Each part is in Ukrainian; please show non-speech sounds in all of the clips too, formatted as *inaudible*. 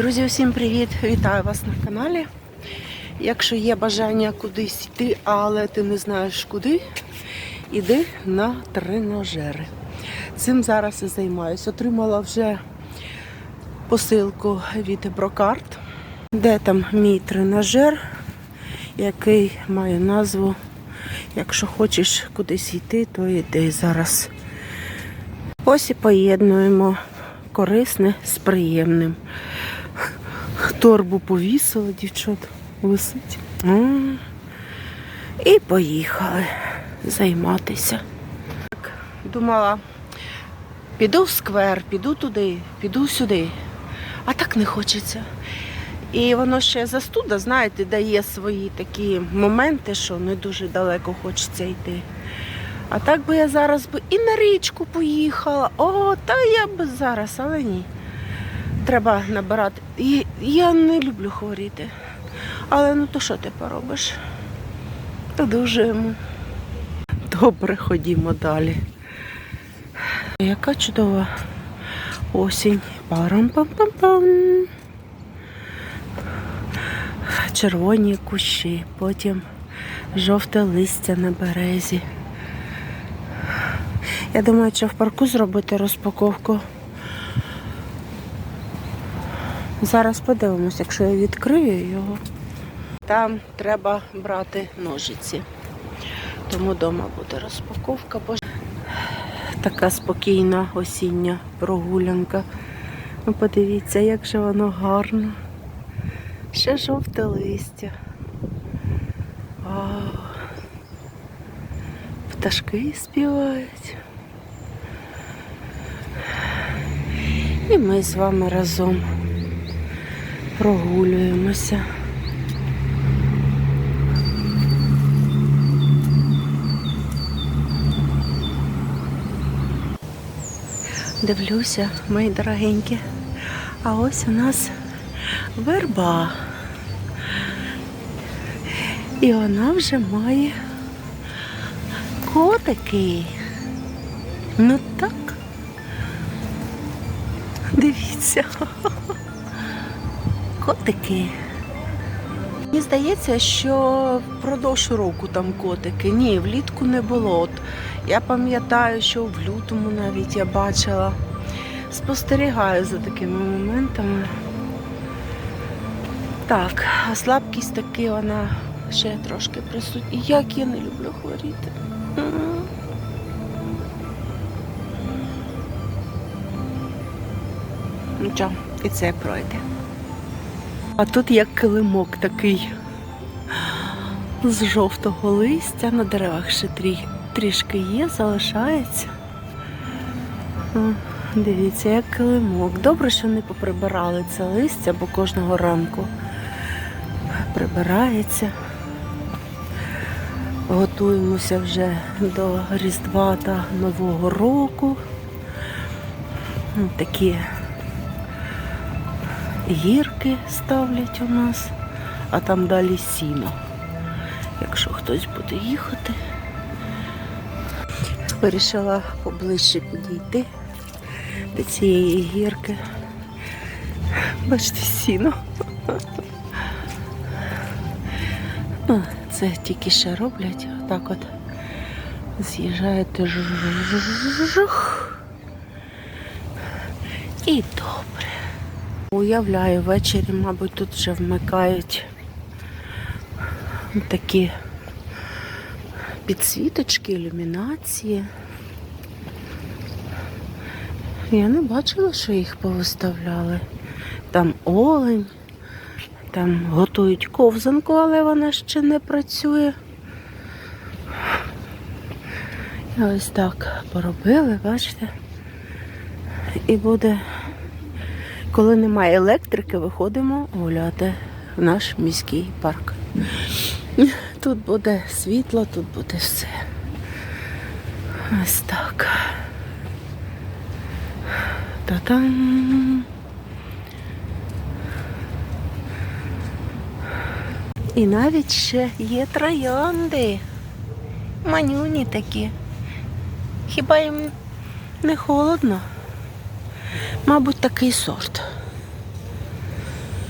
Друзі, усім привіт! Вітаю вас на каналі. Якщо є бажання кудись йти, але ти не знаєш куди, іди на тренажери. Цим зараз і займаюся. Отримала вже посилку від Брокарт, де там мій тренажер, який має назву Якщо хочеш кудись йти, то йди зараз. Ось і поєднуємо корисне з приємним. Торбу повісила, дівчат, висить. І поїхали займатися. Так, Думала, піду в сквер, піду туди, піду сюди. А так не хочеться. І воно ще застуда, знаєте, дає свої такі моменти, що не дуже далеко хочеться йти. А так би я зараз би і на річку поїхала. О, та я б зараз, але ні. Треба набирати. І я не люблю хворіти. Але ну то що ти поробиш? Одужуємо. Добре, ходімо далі. Яка чудова осінь. Парам-пам-пам-пам. Червоні кущі, потім жовте листя на березі. Я думаю, що в парку зробити розпаковку. Зараз подивимось, якщо я відкрию його. Там треба брати ножиці. Тому вдома буде розпаковка. Боже. Така спокійна осіння прогулянка. Ну, подивіться, як же воно гарно. Ще жовте листя. Вау. Пташки співають. І ми з вами разом прогулюємося. Дивлюся, мої дорогенькі. А ось у нас верба. І вона вже має котики. Ну так. Дивіться. Котики. Мені здається, що впродовж року там котики. Ні, влітку не було. От я пам'ятаю, що в лютому навіть я бачила. Спостерігаю за такими моментами. Так, а слабкість таки вона ще трошки присутня. Як я не люблю хворіти. М. Нічого, і це пройде. А тут як килимок такий з жовтого листя на деревах ще трі, трішки є, залишається. Дивіться, як килимок. Добре, що не поприбирали це листя, бо кожного ранку прибирається. Готуємося вже до Різдва та Нового року. Такі гірки ставлять у нас, а там далі сіно. Якщо хтось буде їхати, вирішила поближче підійти до цієї гірки. Бачите, сіно. Ну, це тільки ще роблять, отак от з'їжджаєте жух. І. Уявляю, ввечері, мабуть, тут вже вмикають такі підсвіточки, ілюмінації. Я не бачила, що їх повиставляли. Там олень, там готують ковзанку, але вона ще не працює. Ось так поробили, бачите? І буде, коли немає електрики, виходимо гуляти в наш міський парк. Тут буде світло, тут буде все. Ось так. Та-там. І навіть ще є троянди. Манюні такі. Хіба їм не холодно? Мабуть, такий сорт.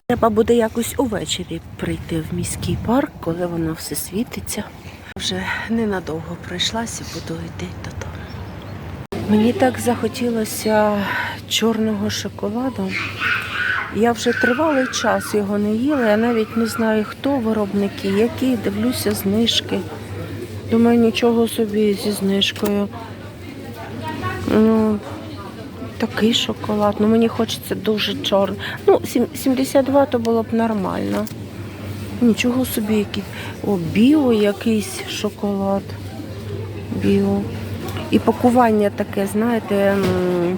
Треба буде якось увечері прийти в міський парк, коли воно все світиться. Вже ненадовго пройшлася і буду йти додому. Мені так захотілося чорного шоколаду. Я вже тривалий час його не їла. Я навіть не знаю, хто виробники, які. Дивлюся знижки. Думаю, нічого собі зі знижкою. Ну, такий шоколад. Ну, мені хочеться дуже чорний. Ну, 72 то було б нормально. Нічого собі, який. О, біо якийсь шоколад. Біо. І пакування таке, знаєте,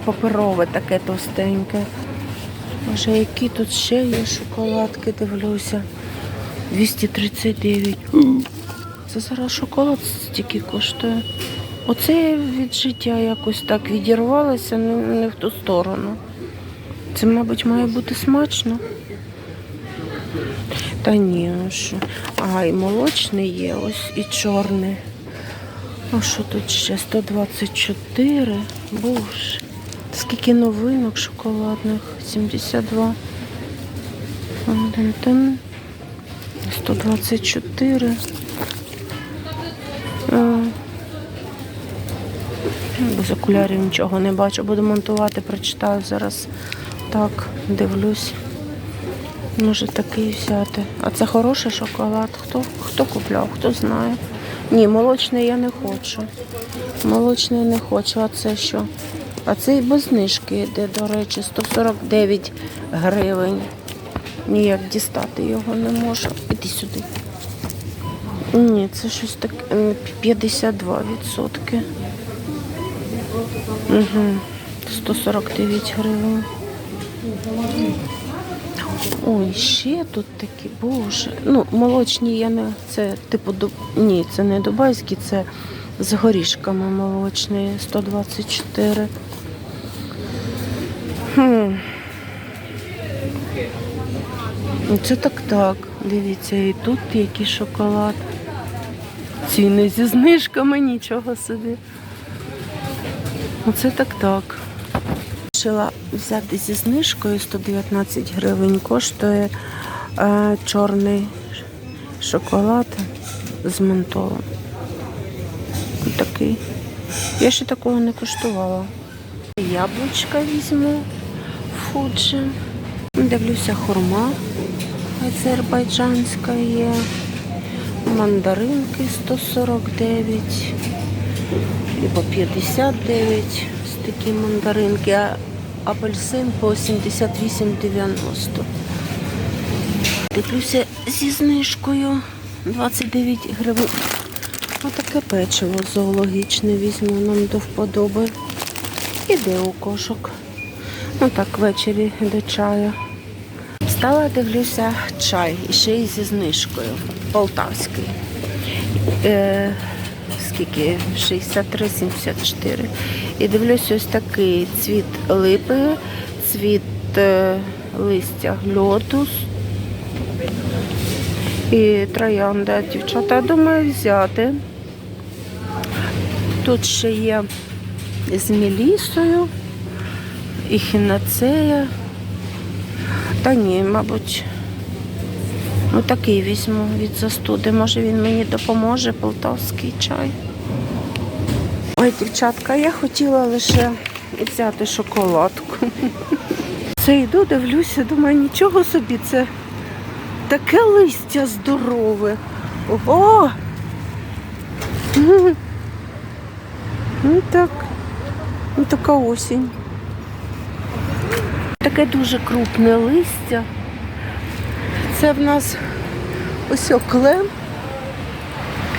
паперове таке товстеньке. Може, які тут ще є шоколадки, дивлюся. 239. Це зараз шоколад стільки коштує. Оце від життя якось так відірвалася не, не в ту сторону. Це, мабуть, має бути смачно. Та ні, ну що. Ага, і молочний є, ось і чорний. А що тут ще? 124. Боже. Скільки новинок шоколадних? 72. 124. Без окулярів нічого не бачу. Буду монтувати, прочитаю зараз. Так, дивлюсь. Може такий взяти. А це хороший шоколад. Хто, хто купляв, хто знає. Ні, молочний я не хочу. Молочний не хочу, а це що? А це і без знижки йде, до речі, 149 гривень. Ніяк дістати його не можу. Іди сюди. Ні, це щось таке 52 відсотки. Угу. 149 гривень. Ой, ще тут такі, боже. Ну, молочні я не. Це типу Дуб- ні, це не дубайські, це з горішками молочні, 124. Хм. Ну, Це так так. Дивіться, і тут який шоколад. Ціни зі знижками, нічого собі. Оце так так. Вирішила взяти зі знижкою 119 гривень. Коштує е, чорний шоколад з ментолом. Такий. Я ще такого не куштувала. Яблучка візьму фуджі. Дивлюся, хурма азербайджанська є. Мандаринки 149 і по 59 ось такі мандаринки, а апельсин по 78,90. Дивлюся зі знижкою 29 гривень. Отаке печиво зоологічне візьму нам до вподоби. Іде у кошок. Ну так, ввечері до чаю. Стала, дивлюся, чай і ще й зі знижкою. Полтавський. Е, скільки? 63-74. І дивлюсь ось такий цвіт липи, цвіт е, листя льотус і троянда. Дівчата, думаю, взяти. Тут ще є з мелісою і хінацея. Та ні, мабуть, ну такий візьму від застуди. Може він мені допоможе, полтавський чай. Ой, дівчатка, я хотіла лише взяти шоколадку. Це йду, дивлюся, думаю, нічого собі, це таке листя здорове. Ого! Ну так, ну така осінь. Таке дуже крупне листя. Це в нас ось о клен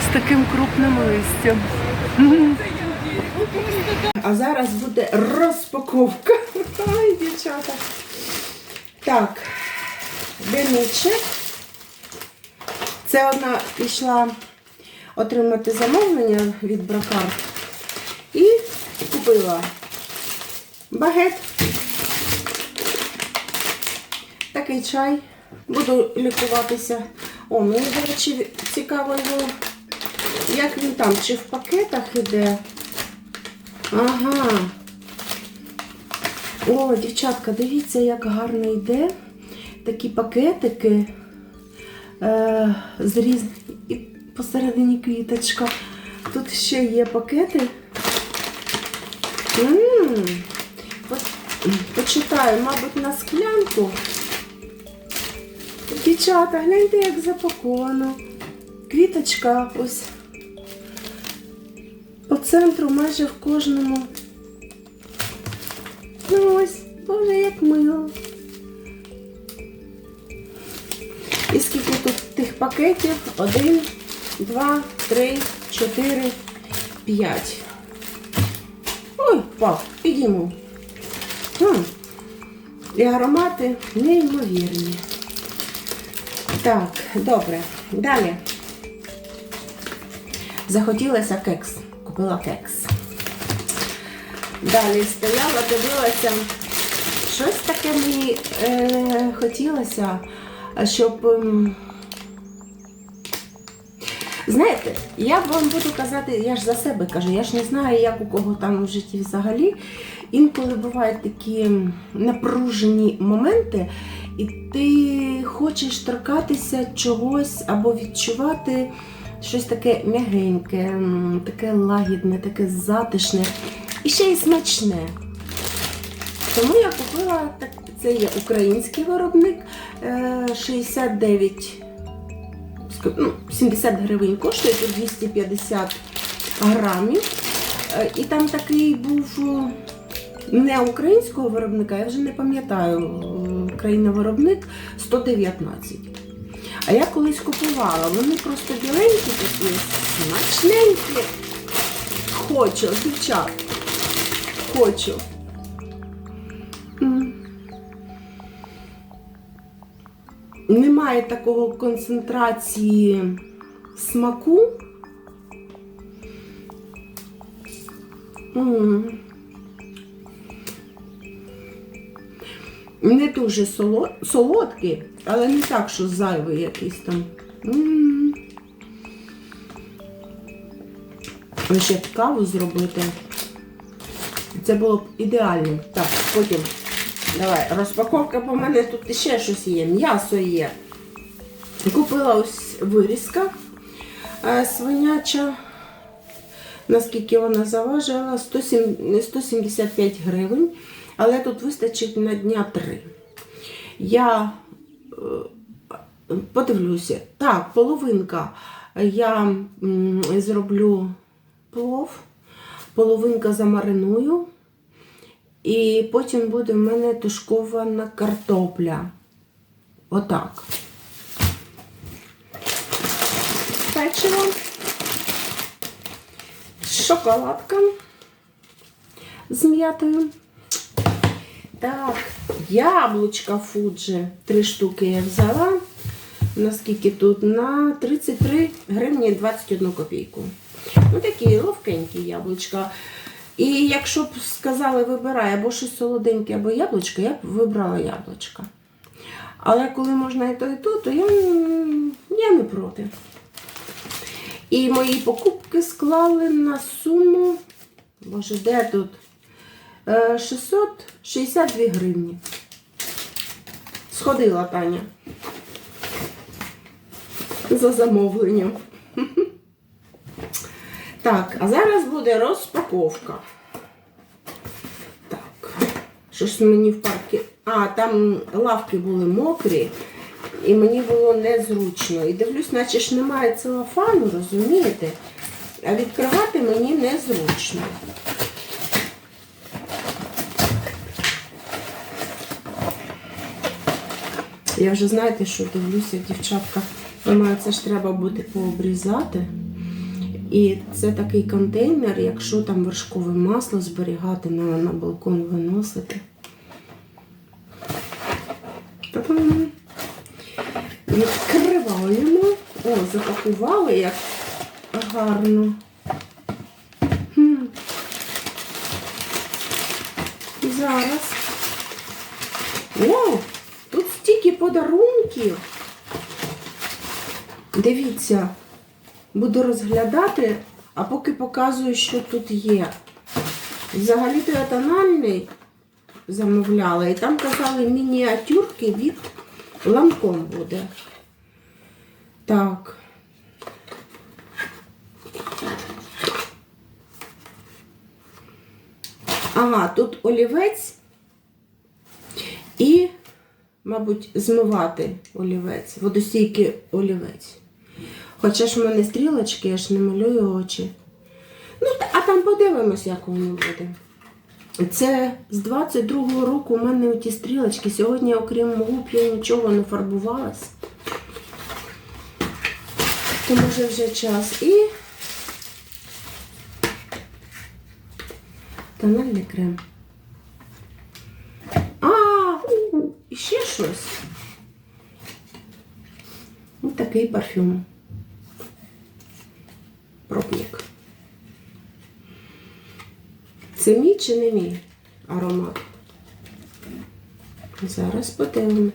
з таким крупним листям. А зараз буде розпаковка. Ай, дівчата. Так, денний. Це вона пішла отримати замовлення від бракар і купила багет. Такий чай. Буду лікуватися. О, мені, до речі, цікаво його, як він там, чи в пакетах іде. Ага. О, дівчатка, дивіться, як гарно йде. такі пакетики е, з різ... і посередині квіточка. Тут ще є пакети. М, по- Почитаю, мабуть, на склянку. Дівчата, гляньте, як запаковано. Квіточка ось по центру майже в кожному. Ну ось, боже, як мило. І скільки тут тих пакетів? Один, два, три, чотири, п'ять. Ой, впав, підійму. Хм. І аромати неймовірні. Так, добре. Далі. Захотілося кекс. Купила кекс. Далі стояла, дивилася. Щось таке мені е, хотілося, щоб. ем, Знаєте, я вам буду казати, я ж за себе кажу, я ж не знаю, як у кого там в житті взагалі. Інколи бувають такі напружені моменти, і ти хочеш торкатися чогось або відчувати щось таке м'ягеньке, таке лагідне, таке затишне і ще й смачне. Тому я купила так, це є український виробник е, 69 ну, 70 гривень коштує, тут 250 грамів. Е, І там такий був е, не українського виробника, я вже не пам'ятаю, е, країна-виробник 119. А я колись купувала, вони просто біленькі такі, смачненькі. Хочу, дівчат. Хочу. Немає такого концентрації смаку. М. Не дуже соло- солодкий, але не так, що зайвий якийсь там. М. А Ще б каву зробити. Це було б ідеально. Так, потім. Давай, розпаковка по мене тут ще щось є, м'ясо є. Купила ось вирізка е, свиняча. Наскільки вона заважила? 175 гривень, але тут вистачить на дня 3. Я е, подивлюся. Так, половинка я зроблю плов, половинка замариную. І потім буде в мене тушкована картопля. Отак. Печиво. Шоколадка з м'ятою. Так, яблучка Фуджі. Три штуки я взяла. Наскільки тут? На 33 гривні 21 копійку. Ну, такі ловкенькі яблучка. І якщо б сказали, вибирай або щось солоденьке, або яблучко, я б вибрала яблучка. Але коли можна і то, і то, то я, я не проти. І мої покупки склали на суму, боже, де тут? Е, 662 гривні. Сходила Таня. За замовленням. *laughs* Так, а зараз буде розпаковка. Так, що ж мені в парку? А, там лавки були мокрі, і мені було незручно. І дивлюсь, наче ж немає целофану, розумієте? А відкривати мені незручно. Я вже знаєте, що дивлюся, дівчатка. Думаю, це ж треба буде пообрізати. І це такий контейнер, якщо там вершкове масло зберігати на, на балкон виносити. Та-дам! Відкриваємо. О, запакували як гарно. Хм. Зараз. О, тут стільки подарунків. Дивіться, буду розглядати, а поки показую, що тут є. Взагалі-то я тональний замовляла, і там казали мініатюрки від ланком буде. Так. Ага, тут олівець і, мабуть, змивати олівець, водостійкий олівець. Хоча ж в мене стрілочки, я ж не малюю очі. Ну, а там подивимось, як воно буде. Це з 22-го року у мене ті стрілочки. Сьогодні, окрім губ, я нічого не фарбувалась. То може вже час. І тональний крем. А, у, і ще щось. Ось такий парфюм. Пробник. Це мій чи не мій аромат? Зараз подивимо.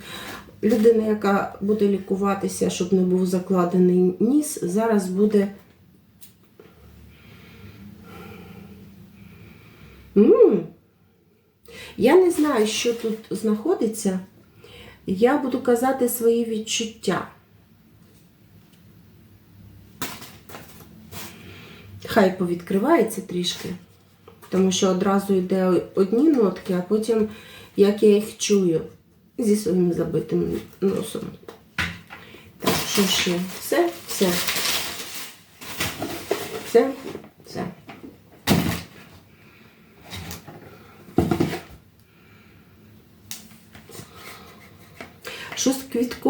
Людина, яка буде лікуватися, щоб не був закладений ніс, зараз буде. м Я не знаю, що тут знаходиться. Я буду казати свої відчуття. Хай повідкривається трішки, тому що одразу йде одні нотки, а потім як я їх чую зі своїм забитим носом. Так, що ще? Все, все. Все,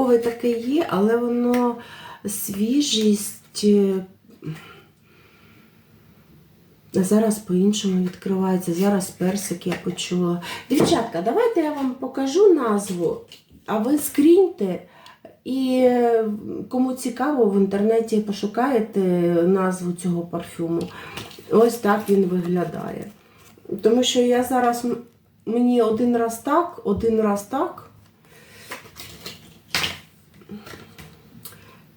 все. Таке є, але воно свіжість. е, Зараз по-іншому відкривається. Зараз персик я почула. Дівчатка, давайте я вам покажу назву, а ви скріньте. І е, кому цікаво, в інтернеті пошукаєте назву цього парфюму. Ось так він виглядає. Тому що я зараз мені один раз так, один раз так.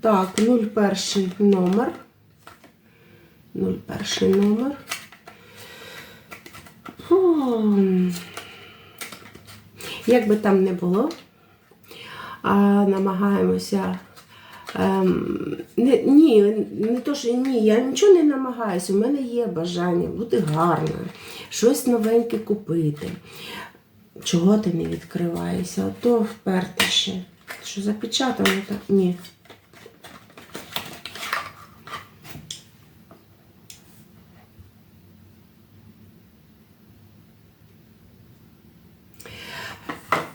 Так, 01 номер. 01 номер. Хм. Як би там не було, а намагаємося. Ем, не, ні, не то, що ні, я нічого не намагаюся. У мене є бажання бути гарною, щось новеньке купити. Чого ти не відкриваєшся? Ото вперте ще. Що запечатано так? Ні.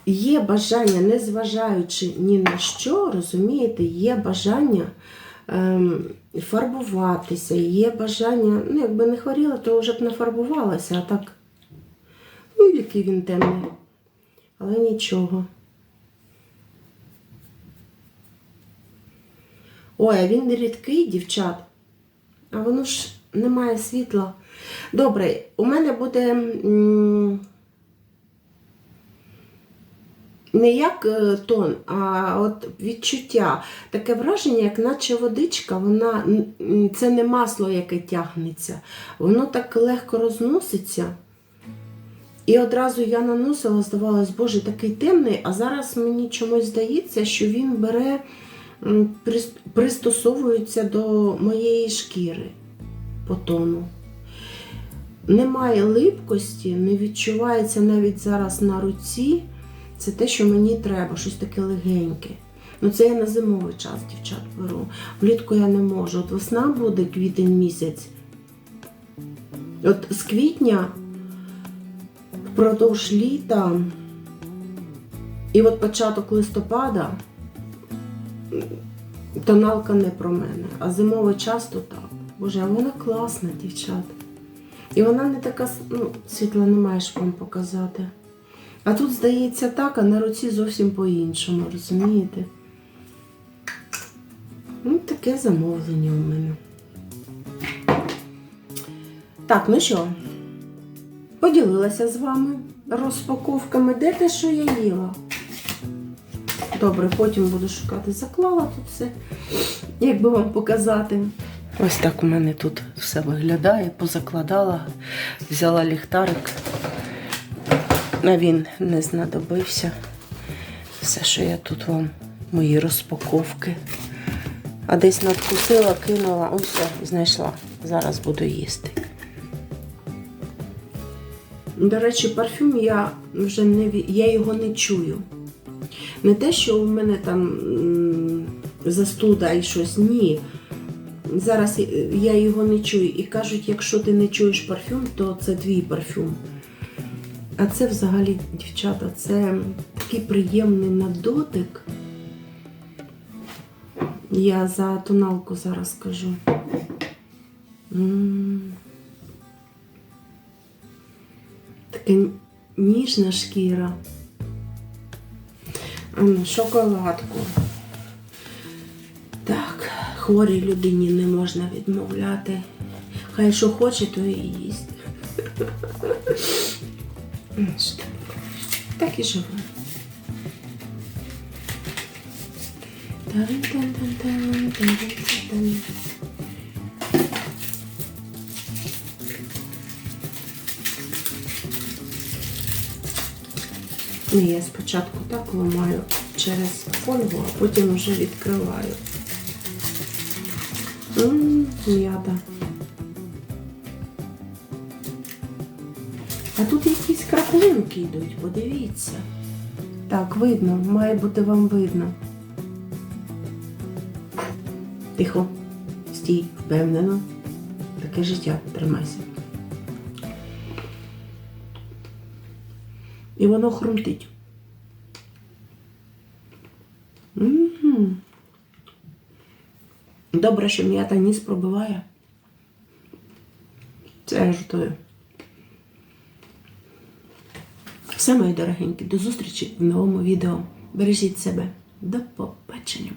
Є бажання, незважаючи ні на що, розумієте, є бажання ем, фарбуватися, є бажання, ну, якби не хворіла, то вже б не фарбувалася, а так, ну, який він темний. Але нічого. Ой, а він рідкий, дівчат. А воно ж не має світла. Добре, у мене буде. м, не як е, тон, а от відчуття. Таке враження, як наче водичка, вона це не масло, яке тягнеться. Воно так легко розноситься. І одразу я наносила, здавалось, боже, такий темний, а зараз мені чомусь здається, що він бере, пристосовується до моєї шкіри по тону. Немає липкості, не відчувається навіть зараз на руці. Це те, що мені треба, щось таке легеньке. Ну, це я на зимовий час, дівчат, беру. Влітку я не можу. От весна буде квітень місяць. От з квітня впродовж літа і от початок листопада тоналка не про мене, а зимовий час то так. Боже, а вона класна, дівчат. І вона не така, ну, світла не маєш вам показати. А тут, здається, так, а на руці зовсім по-іншому, розумієте? Ну, таке замовлення у мене. Так, ну що, поділилася з вами розпаковками. Де те, що я їла? Добре, потім буду шукати. Заклала тут все, як би вам показати. Ось так у мене тут все виглядає, позакладала, взяла ліхтарик. А він не знадобився. Все, що я тут вам, мої розпаковки. А десь надкусила, кинула, ось все, знайшла. Зараз буду їсти. До речі, парфюм я вже не я його не чую. Не те, що у мене там застуда і щось, ні. Зараз я його не чую. І кажуть, якщо ти не чуєш парфюм, то це твій парфюм. А це взагалі, дівчата, це такий приємний на дотик. Я за тоналку зараз скажу. М. Така ніжна шкіра. Шоколадку. Так, хворій людині не можна відмовляти. Хай що хоче, то і їсть. *laughs* Що так? І живе. Таран-тан-тан-тан, я спочатку так ламаю через фольгу, а потім вже відкриваю. Ммм, А тут якісь краплинки йдуть, подивіться. Так, видно, має бути вам видно. Тихо, стій, впевнено. Таке життя, тримайся. І воно хрумтить. Угу. Добре, що м'ята ніс пробиває. Це я жартую. Все, мої дорогенькі, до зустрічі в новому відео. Бережіть себе. До побачення.